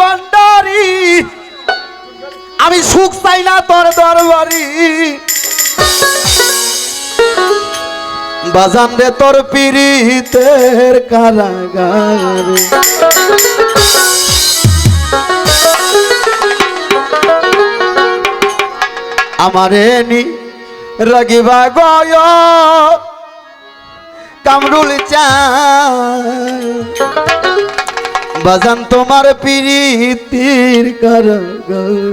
ভান্ডারি। আমি সুখ চাই না তোর দরবারি। বাজান রে তোর পিরিতের কারাগারে। আমারে নি রাগিবা গয়। কামরুল চা বাজান তোমার পিরিতির কারাগারে।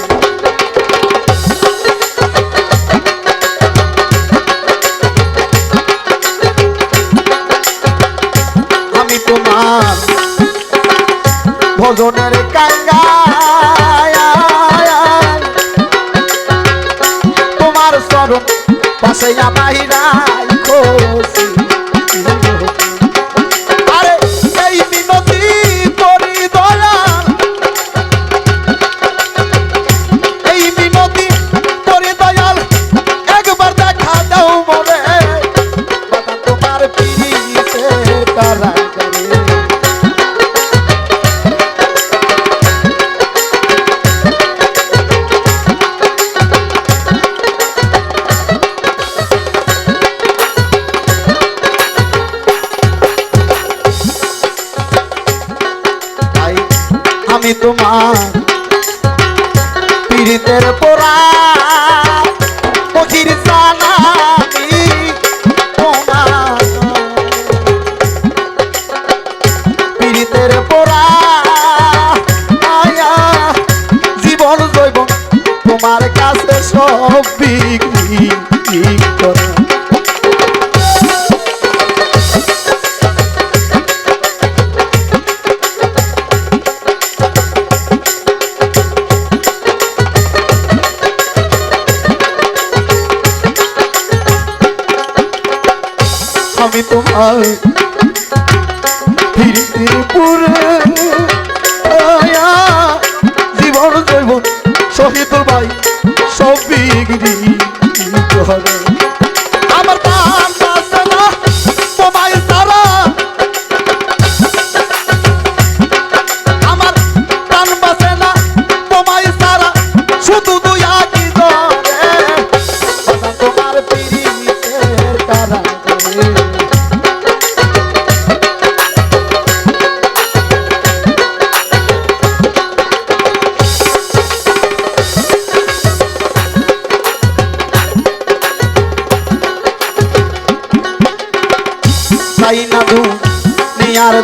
তোমার স্মরণ পাশে সব বিক্রি করা আমি তোমার ফিরিতির পুরে আয়া, শহীদ ভাই সব বিগড়ি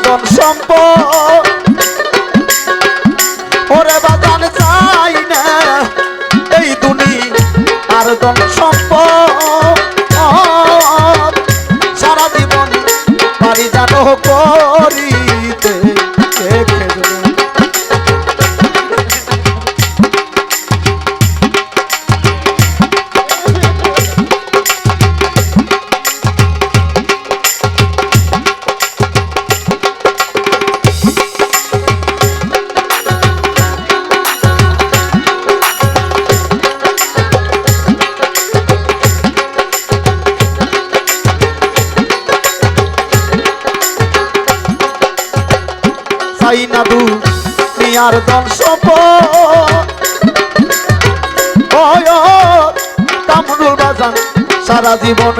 ধন সম্পদ। ওরে বাজান চাই না এই দুনি আর ধন সম্পদ। সারা জীবন পারি জানো করিতে আমার দংশপ কামরুল বাজান সারা জীবন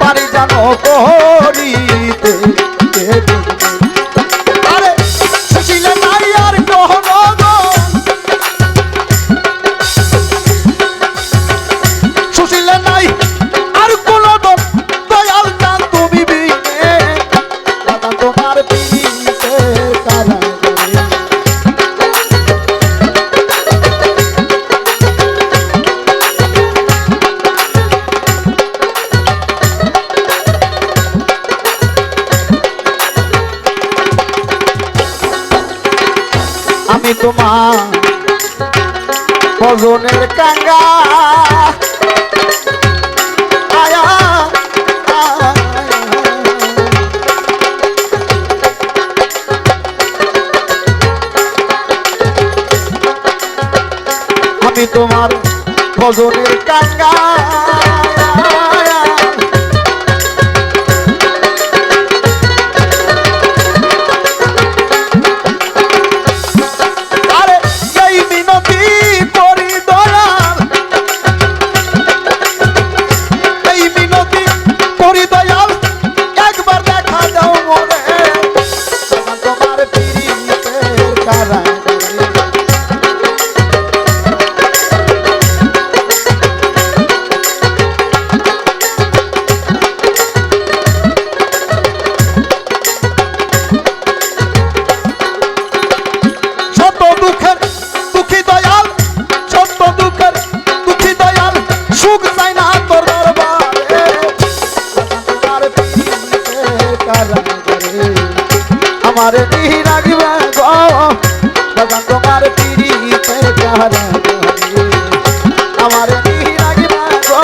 পারি জানো করিতে আমি তোমার ভজনের কাঙ্গা সুখ চাই না তোর দরবারে আমার পিড়িতে কারাগারে আমার নিহি রাখবে গো ভগবান তোমার পিড়িতে কারাগারে আমার নিহি রাখবে গো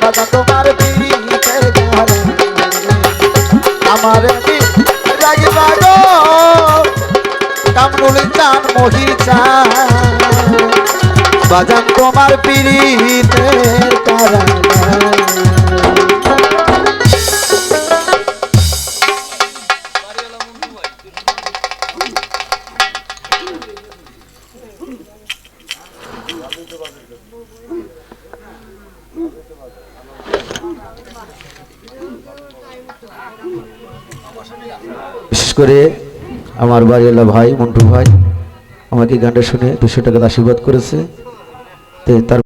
ভগবান তোমার পিড়িতে কারাগারে আমার নিহি রাখবে গো কামরুল চান মহির চান বাজান তোমার পীড়িতের কারাগার। বিশেষ করে আমার বাড়িওয়ালা ভাই, মন্টু ভাই, আমাকে গানটা শুনে দুশো টাকা আশীর্বাদ করেছে। তার